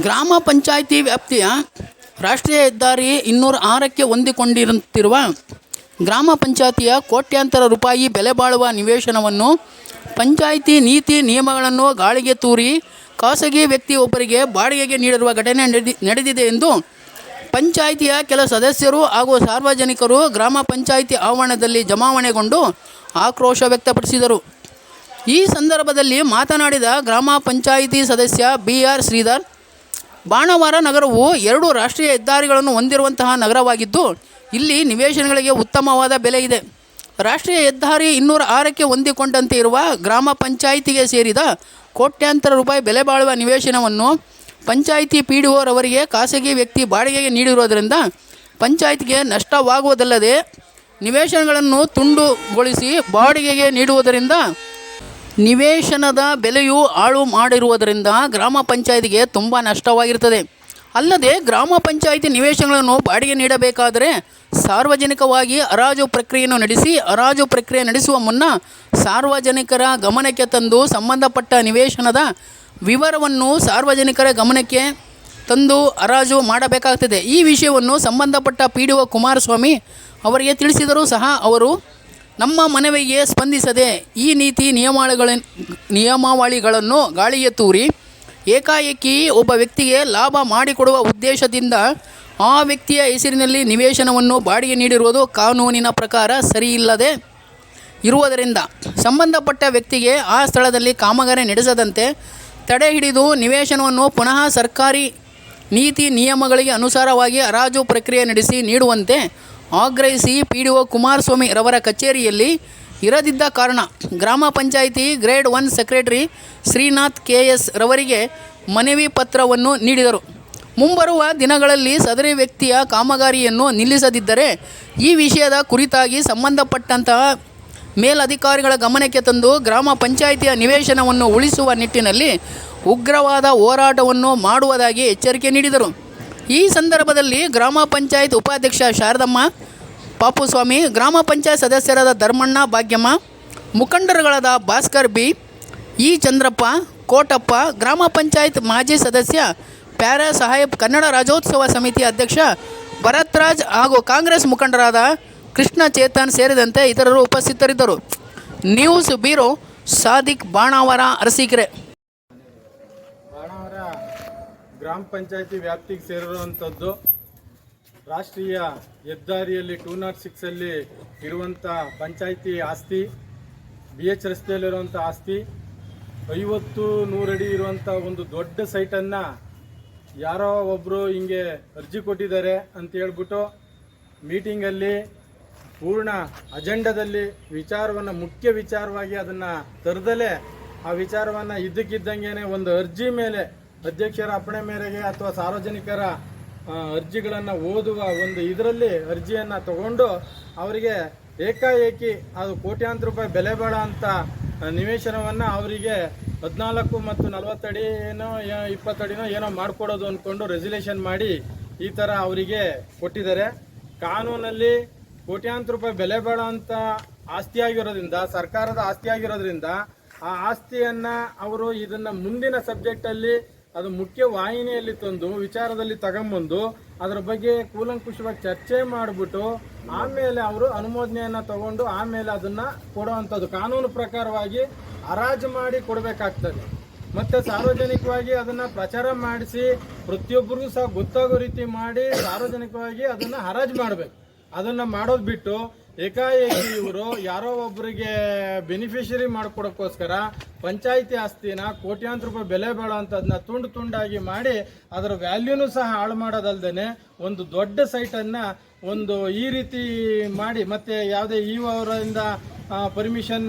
ಗ್ರಾಮ ಪಂಚಾಯಿತಿ ವ್ಯಾಪ್ತಿಯ ರಾಷ್ಟ್ರೀಯ ಹೆದ್ದಾರಿ ಇನ್ನೂರ ಆರಕ್ಕೆ ಹೊಂದಿಕೊಂಡಿರುತ್ತಿರುವ ಗ್ರಾಮ ಪಂಚಾಯಿತಿಯ ಕೋಟ್ಯಾಂತರ ರೂಪಾಯಿ ಬೆಲೆ ಬಾಳುವ ನಿವೇಶನವನ್ನು ಪಂಚಾಯಿತಿ ನೀತಿ ನಿಯಮಗಳನ್ನು ಗಾಳಿಗೆ ತೂರಿ ಖಾಸಗಿ ವ್ಯಕ್ತಿಯೊಬ್ಬರಿಗೆ ಬಾಡಿಗೆಗೆ ನೀಡಿರುವ ಘಟನೆ ನಡೆದಿ, ನಡೆದಿದೆ ಎಂದು ಪಂಚಾಯಿತಿಯ ಕೆಲ ಸದಸ್ಯರು ಹಾಗೂ ಸಾರ್ವಜನಿಕರು ಗ್ರಾಮ ಪಂಚಾಯಿತಿ ಆವರಣದಲ್ಲಿ ಜಮಾವಣೆಗೊಂಡು ಆಕ್ರೋಶ ವ್ಯಕ್ತಪಡಿಸಿದರು. ಈ ಸಂದರ್ಭದಲ್ಲಿ ಮಾತನಾಡಿದ ಗ್ರಾಮ ಪಂಚಾಯಿತಿ ಸದಸ್ಯ ಬಿ ಆರ್ ಶ್ರೀಧರ್ ಬಾಣವಾರ ನಗರವು ಎರಡು ರಾಷ್ಟ್ರೀಯ ಹೆದ್ದಾರಿಗಳನ್ನು ಹೊಂದಿರುವಂತಹ ನಗರವಾಗಿದ್ದು, ಇಲ್ಲಿ ನಿವೇಶನಗಳಿಗೆ ಉತ್ತಮವಾದ ಬೆಲೆ ಇದೆ. ರಾಷ್ಟ್ರೀಯ ಹೆದ್ದಾರಿ ಇನ್ನೂರ ಆರಕ್ಕೆ ಹೊಂದಿಕೊಂಡಂತೆ ಇರುವ ಗ್ರಾಮ ಪಂಚಾಯಿತಿಗೆ ಸೇರಿದ ಕೋಟ್ಯಾಂತರ ರೂಪಾಯಿ ಬೆಲೆ ಬಾಳುವ ನಿವೇಶನವನ್ನು ಪಂಚಾಯಿತಿ ಪಿ ಡಿ ಓರವರಿಗೆ ಖಾಸಗಿ ವ್ಯಕ್ತಿ ಬಾಡಿಗೆಗೆ ನೀಡಿರುವುದರಿಂದ ಪಂಚಾಯಿತಿಗೆ ನಷ್ಟವಾಗುವುದಲ್ಲದೆ ನಿವೇಶನಗಳನ್ನು ತುಂಡುಗೊಳಿಸಿ ಬಾಡಿಗೆಗೆ ನೀಡುವುದರಿಂದ ನಿವೇಶನದ ಬೆಲೆಯು ಹಾಳು ಮಾಡಿರುವುದರಿಂದ ಗ್ರಾಮ ಪಂಚಾಯತಿಗೆ ತುಂಬ ನಷ್ಟವಾಗಿರ್ತದೆ ಅಲ್ಲದೆ ಗ್ರಾಮ ಪಂಚಾಯಿತಿ ನಿವೇಶನಗಳನ್ನು ಬಾಡಿಗೆ ನೀಡಬೇಕಾದರೆ ಸಾರ್ವಜನಿಕವಾಗಿ ಹರಾಜು ಪ್ರಕ್ರಿಯೆಯನ್ನು ನಡೆಸಿ, ಹರಾಜು ಪ್ರಕ್ರಿಯೆ ನಡೆಸುವ ಮುನ್ನ ಸಾರ್ವಜನಿಕರ ಗಮನಕ್ಕೆ ತಂದು ಸಂಬಂಧಪಟ್ಟ ನಿವೇಶನದ ವಿವರವನ್ನು ಸಾರ್ವಜನಿಕರ ಗಮನಕ್ಕೆ ತಂದು ಹರಾಜು ಮಾಡಬೇಕಾಗ್ತದೆ. ಈ ವಿಷಯವನ್ನು ಸಂಬಂಧಪಟ್ಟ ಪಿ ಡಿ ಒ ಕುಮಾರಸ್ವಾಮಿ ಅವರಿಗೆ ತಿಳಿಸಿದರೂ ಸಹ ಅವರು ನಮ್ಮ ಮನವಿಗೆ ಸ್ಪಂದಿಸದೆ ಈ ನೀತಿ ನಿಯಮಾವಳಿಗಳ ನಿಯಮಾವಳಿಗಳನ್ನು ಗಾಳಿಗೆ ತೂರಿ ಏಕಾಏಕಿ ಒಬ್ಬ ವ್ಯಕ್ತಿಗೆ ಲಾಭ ಮಾಡಿಕೊಡುವ ಉದ್ದೇಶದಿಂದ ಆ ವ್ಯಕ್ತಿಯ ಹೆಸರಿನಲ್ಲಿ ನಿವೇಶನವನ್ನು ಬಾಡಿಗೆ ನೀಡಿರುವುದು ಕಾನೂನಿನ ಪ್ರಕಾರ ಸರಿಯಿಲ್ಲದೆ ಇರುವುದರಿಂದ ಸಂಬಂಧಪಟ್ಟ ವ್ಯಕ್ತಿಗೆ ಆ ಸ್ಥಳದಲ್ಲಿ ಕಾಮಗಾರಿ ನಡೆಸದಂತೆ ತಡೆ ಹಿಡಿದು ನಿವೇಶನವನ್ನು ಪುನಃ ಸರ್ಕಾರಿ ನೀತಿ ನಿಯಮಗಳಿಗೆ ಅನುಸಾರವಾಗಿ ಹರಾಜು ಪ್ರಕ್ರಿಯೆ ನಡೆಸಿ ನೀಡುವಂತೆ ಆಗ್ರಹಿಸಿ ಪಿ ಡಿ ಒ ಕುಮಾರಸ್ವಾಮಿ ರವರ ಕಚೇರಿಯಲ್ಲಿ ಇರದಿದ್ದ ಕಾರಣ ಗ್ರಾಮ panchayat grade one secretary Srinath K S ರವರಿಗೆ ಮನವಿ ಪತ್ರವನ್ನು ನೀಡಿದರು. ಮುಂಬರುವ ದಿನಗಳಲ್ಲಿ ಸದರಿ ವ್ಯಕ್ತಿಯ ಕಾಮಗಾರಿಯನ್ನು ನಿಲ್ಲಿಸದಿದ್ದರೆ ಈ ವಿಷಯದ ಕುರಿತಾಗಿ ಸಂಬಂಧಪಟ್ಟಂತಹ ಮೇಲಧಿಕಾರಿಗಳ ಗಮನಕ್ಕೆ ತಂದು ಗ್ರಾಮ ಪಂಚಾಯಿತಿಯ ನಿವೇಶನವನ್ನು ಉಳಿಸುವ ನಿಟ್ಟಿನಲ್ಲಿ ಉಗ್ರವಾದ ಹೋರಾಟವನ್ನು ಮಾಡುವುದಾಗಿ ಎಚ್ಚರಿಕೆ ನೀಡಿದರು. ಈ ಸಂದರ್ಭದಲ್ಲಿ ಗ್ರಾಮ ಪಂಚಾಯತ್ ಉಪಾಧ್ಯಕ್ಷ ಶಾರದಮ್ಮ ಪಾಪುಸ್ವಾಮಿ ಗ್ರಾಮ ಪಂಚಾಯತ್ ಸದಸ್ಯರಾದ ಧರ್ಮಣ್ಣ, ಭಾಗ್ಯಮ್ಮ, ಮುಖಂಡರುಗಳಾದ ಭಾಸ್ಕರ್ ಬಿ, ಇ ಚಂದ್ರಪ್ಪ, ಕೋಟಪ್ಪ, ಗ್ರಾಮ ಪಂಚಾಯತ್ ಮಾಜಿ ಸದಸ್ಯ ಪ್ಯಾರಾ ಸಾಹೇಬ್, ಕನ್ನಡ ರಾಜ್ಯೋತ್ಸವ ಸಮಿತಿ ಅಧ್ಯಕ್ಷ ಭರತ್ರಾಜ್ ಹಾಗೂ ಕಾಂಗ್ರೆಸ್ ಮುಖಂಡರಾದ ಕೃಷ್ಣ ಚೇತನ್ ಸೇರಿದಂತೆ ಇತರರು ಉಪಸ್ಥಿತರಿದ್ದರು. ನ್ಯೂಸ್ ಬ್ಯೂರೋ ಸಾದಿಕ್ ಬಾಣಾವರ, ಅರಸೀಕೆರೆ ಬಾಣಾವರ ಗ್ರಾಮ ಪಂಚಾಯತಿ ವ್ಯಾಪ್ತಿಗೆ ಸೇರಿರುವಂಥದ್ದು ರಾಷ್ಟ್ರೀಯ ಹೆದ್ದಾರಿಯಲ್ಲಿ ಟೂ ನಾಟ್ ಸಿಕ್ಸಲ್ಲಿ ಇರುವಂಥ ಪಂಚಾಯಿತಿ ಆಸ್ತಿ ಬಿ ಎಚ್ ರಸ್ತೆಯಲ್ಲಿರುವಂಥ ಆಸ್ತಿ, ಐವತ್ತು ನೂರಡಿ ಇರುವಂಥ ಒಂದು ದೊಡ್ಡ ಸೈಟನ್ನು ಯಾರೋ ಒಬ್ಬರು ಹಿಂಗೆ ಅರ್ಜಿ ಕೊಟ್ಟಿದ್ದಾರೆ ಅಂತ ಹೇಳ್ಬಿಟ್ಟು ಮೀಟಿಂಗಲ್ಲಿ ಪೂರ್ಣ ಅಜೆಂಡದಲ್ಲಿ ವಿಚಾರವನ್ನು, ಮುಖ್ಯ ವಿಚಾರವಾಗಿ ಅದನ್ನು ತರದಲೇ ಆ ವಿಚಾರವನ್ನು ಇದ್ದಕ್ಕಿದ್ದಂಗೆ ಒಂದು ಅರ್ಜಿ ಮೇಲೆ ಅಧ್ಯಕ್ಷರ ಅಪ್ಪಣೆ ಮೇರೆಗೆ ಅಥವಾ ಸಾರ್ವಜನಿಕರ ಅರ್ಜಿಗಳನ್ನು ಓದುವ ಒಂದು ಇದರಲ್ಲಿ ಅರ್ಜಿಯನ್ನು ತಗೊಂಡು ಅವರಿಗೆ ಏಕಾಏಕಿ ಅದು ಕೋಟ್ಯಾಂತರ ರೂಪಾಯಿ ಬೆಲೆ ಬಾಳ ಅಂತ ನಿವೇಶನವನ್ನು ಅವರಿಗೆ ಹದಿನಾಲ್ಕು ಮತ್ತು ನಲವತ್ತಡಿ ಏನೋ ಇಪ್ಪತ್ತಡಿನೋ ಏನೋ ಮಾಡಿಕೊಡೋದು ಅಂದ್ಕೊಂಡು ರೆಸಲ್ಯೂಷನ್ ಮಾಡಿ ಈ ಥರ ಅವರಿಗೆ ಕೊಟ್ಟಿದ್ದಾರೆ. ಕಾನೂನಲ್ಲಿ ಕೋಟ್ಯಾಂತರ ರೂಪಾಯಿ ಬೆಲೆ ಬೇಡ ಅಂತ ಆಸ್ತಿಯಾಗಿರೋದ್ರಿಂದ, ಸರ್ಕಾರದ ಆಸ್ತಿಯಾಗಿರೋದ್ರಿಂದ ಆ ಆಸ್ತಿಯನ್ನು ಅವರು ಇದನ್ನು ಮುಂದಿನ ಸಬ್ಜೆಕ್ಟ್ ಅಲ್ಲಿ ಅದು ಮುಖ್ಯ ವಾಹಿನಿಯಲ್ಲಿ ತಂದು ವಿಚಾರದಲ್ಲಿ ತಗೊಂಬಂದು ಅದರ ಬಗ್ಗೆ ಕೂಲಂಕುಷವಾಗಿ ಚರ್ಚೆ ಮಾಡಿಬಿಟ್ಟು ಆಮೇಲೆ ಅವರು ಅನುಮೋದನೆಯನ್ನ ತಗೊಂಡು ಆಮೇಲೆ ಅದನ್ನ ಕೊಡುವಂಥದ್ದು ಕಾನೂನು ಪ್ರಕಾರವಾಗಿ ಹರಾಜು ಮಾಡಿ ಕೊಡಬೇಕಾಗ್ತದೆ. ಮತ್ತೆ ಸಾರ್ವಜನಿಕವಾಗಿ ಅದನ್ನ ಪ್ರಚಾರ ಮಾಡಿಸಿ ಪ್ರತಿಯೊಬ್ಬರಿಗೂ ಸಹ ಗೊತ್ತಾಗೋ ರೀತಿ ಮಾಡಿ ಸಾರ್ವಜನಿಕವಾಗಿ ಅದನ್ನ ಹರಾಜು ಮಾಡಬೇಕು. ಅದನ್ನ ಮಾಡೋದು ಬಿಟ್ಟು ಏಕಾಏಕಿ ಇವರು ಯಾರೋ ಒಬ್ಬರಿಗೆ ಬೆನಿಫಿಷರಿ ಮಾಡ್ಕೊಡೋಕ್ಕೋಸ್ಕರ ಪಂಚಾಯಿತಿ ಆಸ್ತಿನ ಕೋಟ್ಯಾಂತರ ರೂಪಾಯಿ ಬೆಲೆ ಬಾಳುವಂಥದ್ದನ್ನ ತುಂಡು ತುಂಡಾಗಿ ಮಾಡಿ ಅದರ ವ್ಯಾಲ್ಯೂನು ಸಹ ಹಾಳು ಮಾಡೋದಲ್ದೇ ಒಂದು ದೊಡ್ಡ ಸೈಟನ್ನು ಒಂದು ಈ ರೀತಿ ಮಾಡಿ ಮತ್ತು ಯಾವುದೇ ಇ ಅವರಿಂದ ಪರ್ಮಿಷನ್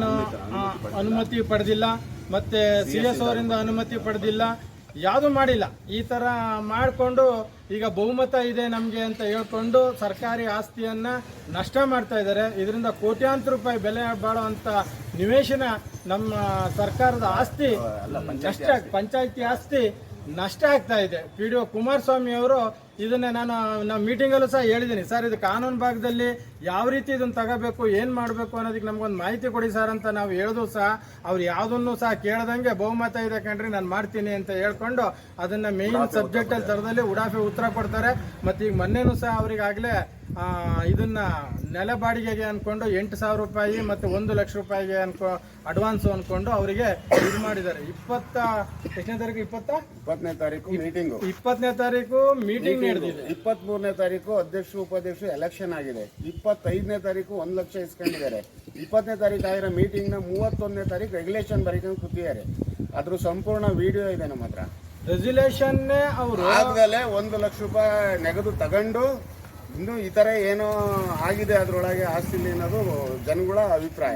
ಅನುಮತಿ ಪಡೆದಿಲ್ಲ. ಮತ್ತೆ ಸಿ ಎಸ್ ಅವರಿಂದ ಅನುಮತಿ ಪಡೆದಿಲ್ಲ. ಯಾವುದು ಮಾಡಿಲ್ಲ. ಈ ಥರ ಮಾಡಿಕೊಂಡು ಈಗ ಬಹುಮತ ಇದೆ ನಮಗೆ ಅಂತ ಹೇಳ್ಕೊಂಡು ಸರ್ಕಾರಿ ಆಸ್ತಿಯನ್ನ ನಷ್ಟ ಮಾಡ್ತಾ ಇದ್ದಾರೆ. ಇದರಿಂದ ಕೋಟ್ಯಾಂತರ ರೂಪಾಯಿ ಬೆಲೆ ಬಾಳುವಂಥ ನಿವೇಶನ ನಮ್ಮ ಸರ್ಕಾರದ ಆಸ್ತಿ ನಷ್ಟ ಪಂಚಾಯತಿ ಆಸ್ತಿ ನಷ್ಟ ಆಗ್ತಾ ಇದೆ. ಪಿ ಡಿ ಒ ಕುಮಾರಸ್ವಾಮಿ ಅವರು ಇದನ್ನ ನಾನು ನಮ್ಮ ಮೀಟಿಂಗಲ್ಲೂ ಸಹ ಹೇಳಿದ್ದೀನಿ. ಸರ್ ಇದು ಕಾನೂನು ಭಾಗದಲ್ಲಿ ಯಾವ ರೀತಿ ಇದನ್ನು ತಗೋಬೇಕು ಏನು ಮಾಡಬೇಕು ಅನ್ನೋದಕ್ಕೆ ನಮಗೊಂದು ಮಾಹಿತಿ ಕೊಡಿ ಸರ್ ಅಂತ ನಾವು ಹೇಳಿದ್ರು ಸಹ ಅವ್ರು ಯಾವುದನ್ನು ಸಹ ಕೇಳ್ದಂಗೆ ಬಹುಮತ ಇದೆ ಕಣ್ರಿ ನಾನು ಮಾಡ್ತೀನಿ ಅಂತ ಹೇಳ್ಕೊಂಡು ಅದನ್ನು ಮೇಯ್ನ್ ಸಬ್ಜೆಕ್ಟಲ್ಲಿ ತರದಲ್ಲಿ ಉಡಾಫೆ ಉತ್ತರ ಕೊಡ್ತಾರೆ. ಮತ್ತು ಈಗ ಮೊನ್ನೆನೂ ಸಹ ಅವರಿಗಾಗಲೇ ಇದನ್ನ ನೆಲ ಬಾಡಿಗೆಗೆ ಅಂದ್ಕೊಂಡು ಎಂಟು ಸಾವಿರ ರೂಪಾಯಿ ಮತ್ತೆ ಒಂದು ಲಕ್ಷ ರೂಪಾಯಿಗೆ ಅನ್ಕೊ ಅಡ್ವಾನ್ಸ್ ಅಂದ್ಕೊಂಡು ಅವರಿಗೆ ಇದು ಮಾಡಿದ್ದಾರೆ. ಇಪ್ಪತ್ತ ಎಷ್ಟನೇ ತಾರೀಕು ಇಪ್ಪತ್ತ? ಇಪ್ಪತ್ತನೇ ತಾರೀಕು ಮೀಟಿಂಗು ಇಪ್ಪತ್ತನೇ ತಾರೀಕು ಮೀಟಿಂಗ್ ನಡೆದಿದೆ. ಇಪ್ಪತ್ತ್ ಮೂರನೇ ತಾರೀಕು ಅಧ್ಯಕ್ಷರು ಉಪಾಧ್ಯಕ್ಷ ಎಲೆಕ್ಷನ್ ಆಗಿದೆ. ಇಪ್ಪತ್ತೈದನೇ ತಾರೀಕು ಒಂದು ಲಕ್ಷ ಇಸ್ಕೊಂಡಿದ್ದಾರೆ. ಇಪ್ಪತ್ತನೇ ತಾರೀಕು ಆಗಿರೋ ಮೀಟಿಂಗ್ನ ಮೂವತ್ತೊಂದನೇ ತಾರೀಕು ರೆಗ್ಯುಲೇಷನ್ ಬರೀಕೊಂಡು ಕೂತಿದ್ದಾರೆ. ಅದ್ರ ಸಂಪೂರ್ಣ ವಿಡಿಯೋ ಇದೆ ನಮ್ಮ ಹತ್ರ. ರೆಸಲ್ಯೂಷನ್ ಅವರು ಆದ್ಮೇಲೆ ಒಂದು ಲಕ್ಷ ರೂಪಾಯಿ ನೆಗೆದು ತಗೊಂಡು ಇನ್ನು ಈ ತರ ಏನೋ ಆಗಿದೆ ಅದರೊಳಗೆ ಆಸ್ತಿಲಿ ಅನ್ನೋದು ಜನಗಳ ಅಭಿಪ್ರಾಯ.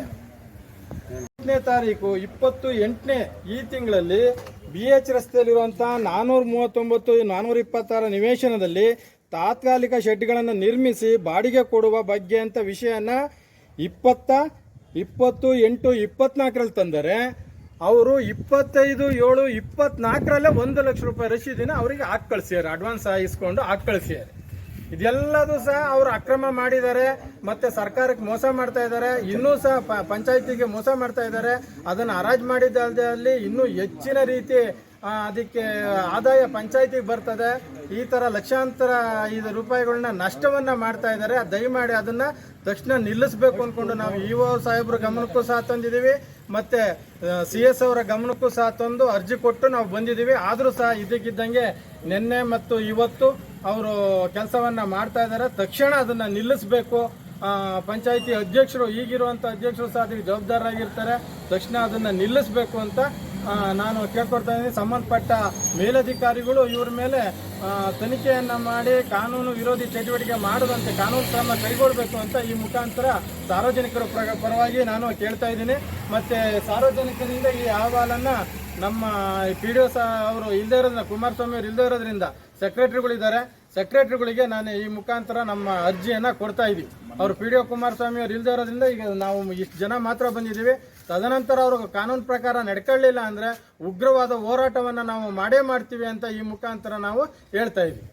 ಎಂಟನೇ ತಾರೀಕು, ಇಪ್ಪತ್ತು ಎಂಟನೇ ಈ ತಿಂಗಳಲ್ಲಿ ಬಿ ಎಚ್ ರಸ್ತೆಯಲ್ಲಿರುವಂತಹ ನಾನೂರ ಮೂವತ್ತೊಂಬತ್ತು ನಾನೂರ ಇಪ್ಪತ್ತಾರ ನಿವೇಶನದಲ್ಲಿ ತಾತ್ಕಾಲಿಕ ಶೆಡ್ಗಳನ್ನು ನಿರ್ಮಿಸಿ ಬಾಡಿಗೆ ಕೊಡುವ ಬಗ್ಗೆ ಅಂತ ವಿಷಯನ ಇಪ್ಪತ್ತ, ಇಪ್ಪತ್ತು, ಎಂಟು, ಇಪ್ಪತ್ನಾಲ್ಕರಲ್ಲಿ ತಂದರೆ ಅವರು ಇಪ್ಪತ್ತೈದು, ಏಳು, ಇಪ್ಪತ್ನಾಲ್ಕರಲ್ಲೇ ಒಂದು ಲಕ್ಷ ರೂಪಾಯಿ ರಶೀದಿನ ಅವರಿಗೆ ಹಾಕಿ ಕಳಿಸ್ಯಾರ ಅಡ್ವಾನ್ಸ್ ಆಗಿಸ್ಕೊಂಡು ಹಾಕಿ ಕಳಿಸ್ಯಾರ ಇದೆಲ್ಲದೂ ಸಹ ಅವರು ಅಕ್ರಮ ಮಾಡಿದ್ದಾರೆ, ಮತ್ತೆ ಸರ್ಕಾರಕ್ಕೆ ಮೋಸ ಮಾಡ್ತಾ ಇದ್ದಾರೆ, ಇನ್ನೂ ಸಹ ಪಂಚಾಯತಿಗೆ ಮೋಸ ಮಾಡ್ತಾ ಇದ್ದಾರೆ, ಅದನ್ನು ಹರಾಜು ಮಾಡಿದ್ದಲ್ಲದೆ ಇನ್ನೂ ಹೆಚ್ಚಿನ ರೀತಿ ಅದಕ್ಕೆ ಆದಾಯ ಪಂಚಾಯತಿಗೆ ಬರ್ತದೆ. ಈ ತರ ಲಕ್ಷಾಂತರ ಐದು ರೂಪಾಯಿಗಳನ್ನ ನಷ್ಟವನ್ನ ಮಾಡ್ತಾ ಇದ್ದಾರೆ. ದಯಮಾಡಿ ಅದನ್ನ ತಕ್ಷಣ ನಿಲ್ಲಿಸಬೇಕು ಅಂದ್ಕೊಂಡು ನಾವು ಇ ಒ ಸಾಹೇಬ್ರ ಗಮನಕ್ಕೂ ಸಹ ತಂದಿದ್ದೀವಿ. ಮತ್ತೆ ಸಿ ಎಸ್ ಅವರ ಗಮನಕ್ಕೂ ಸಹ ತಂದು ಅರ್ಜಿ ಕೊಟ್ಟು ನಾವು ಬಂದಿದ್ದೀವಿ. ಆದರೂ ಸಹ ಇದಕ್ಕಿದ್ದಂಗೆ ನಿನ್ನೆ ಮತ್ತು ಇವತ್ತು ಅವರು ಕೆಲಸವನ್ನ ಮಾಡ್ತಾ ಇದ್ದಾರೆ. ತಕ್ಷಣ ಅದನ್ನ ನಿಲ್ಲಿಸಬೇಕು. ಪಂಚಾಯಿತಿ ಅಧ್ಯಕ್ಷರು ಈಗಿರುವಂಥ ಅಧ್ಯಕ್ಷರು ಸಹ ಅದಕ್ಕೆ ಜವಾಬ್ದಾರರಾಗಿರ್ತಾರೆ. ತಕ್ಷಣ ಅದನ್ನ ನಿಲ್ಲಿಸಬೇಕು ಅಂತ ನಾನು ಕೇಳ್ಕೊಡ್ತಾ ಇದ್ದೀನಿ, ಸಂಬಂಧಪಟ್ಟ ಮೇಲಧಿಕಾರಿಗಳು ಇವ್ರ ಮೇಲೆ ತನಿಖೆಯನ್ನು ಮಾಡಿ ಕಾನೂನು ವಿರೋಧಿ ಚಟುವಟಿಕೆ ಮಾಡದಂತೆ ಕಾನೂನು ಕ್ರಮ ಕೈಗೊಳ್ಳಬೇಕು ಅಂತ ಈ ಮುಖಾಂತರ ಸಾರ್ವಜನಿಕರ ಪ್ರ- ಪರವಾಗಿ ನಾನು ಕೇಳ್ತಾ ಇದ್ದೀನಿ. ಮತ್ತೆ ಸಾರ್ವಜನಿಕರಿಂದ ಈ ಅಹವಾಲನ್ನ ನಮ್ಮ ಪಿ ಡಿ ಒ ಅವರು ಇಲ್ಲದೇ ಇರೋದ್ರಿಂದ, ಕುಮಾರಸ್ವಾಮಿ ಅವರು ಇಲ್ಲದೇ ಇರೋದ್ರಿಂದ ಸೆಕ್ರೆಟರಿಗಳಿದ್ದಾರೆ ಸೆಕ್ರೆಟರಿಗಳಿಗೆ ನಾನು ಈ ಮುಖಾಂತರ ನಮ್ಮ ಅರ್ಜಿಯನ್ನ ಕೊಡ್ತಾ ಇದ್ದೀವಿ ಅವರು ಪಿ ಡಿ ಒ ಕುಮಾರಸ್ವಾಮಿ ಅವರು ಇಲ್ಲದೇ ಇರೋದ್ರಿಂದ ಈಗ ನಾವು ಇಷ್ಟು ಜನ ಮಾತ್ರ ಬಂದಿದ್ದೀವಿ. ತದನಂತರ ಅವರು ಕಾನೂನು ಪ್ರಕಾರ ನಡ್ಕೊಳ್ಳಿಲ್ಲ ಅಂದರೆ ಉಗ್ರವಾದ ಹೋರಾಟವನ್ನು ನಾವು ಮಾಡೇ ಮಾಡ್ತೀವಿ ಅಂತ ಈ ಮುಖಾಂತರ ನಾವು ಹೇಳ್ತಾ ಇದ್ವಿ